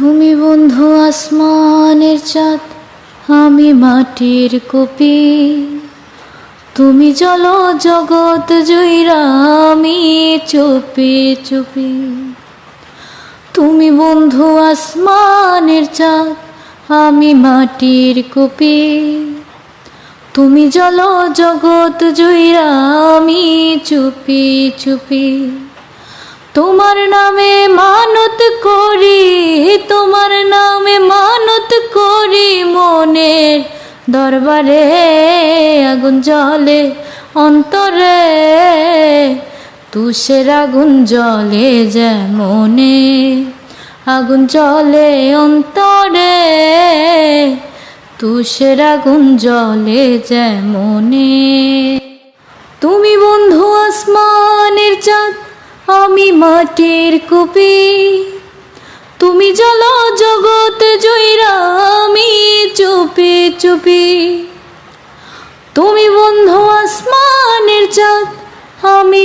তুমি বন্ধু আসমানের চাঁদ, আমি মাটির কপি। তুমি চলো জগৎ জুইরা, আমি চুপি চুপি। তুমি বন্ধু আসমানের চাঁদ, আমি মাটির কপি। তুমি চলো জগৎ জুইরা, আমি চুপি চুপি। তোমার নামে তোমার নামে মানত করি মনের দরবারে, আগুন জলে অন্তরে। তুষের আগুন জলে যেমনে, আগুন জলে অন্তরে। তুষের আগুন জলে যেমনে। তুমি বন্ধু আসমানের চাঁদ, আমি মাটির কুপি। তুমি জল জগৎ জয়রা আমি চুপি চুপি। তুমি বন্ধু আসমানের চাঁদ আমি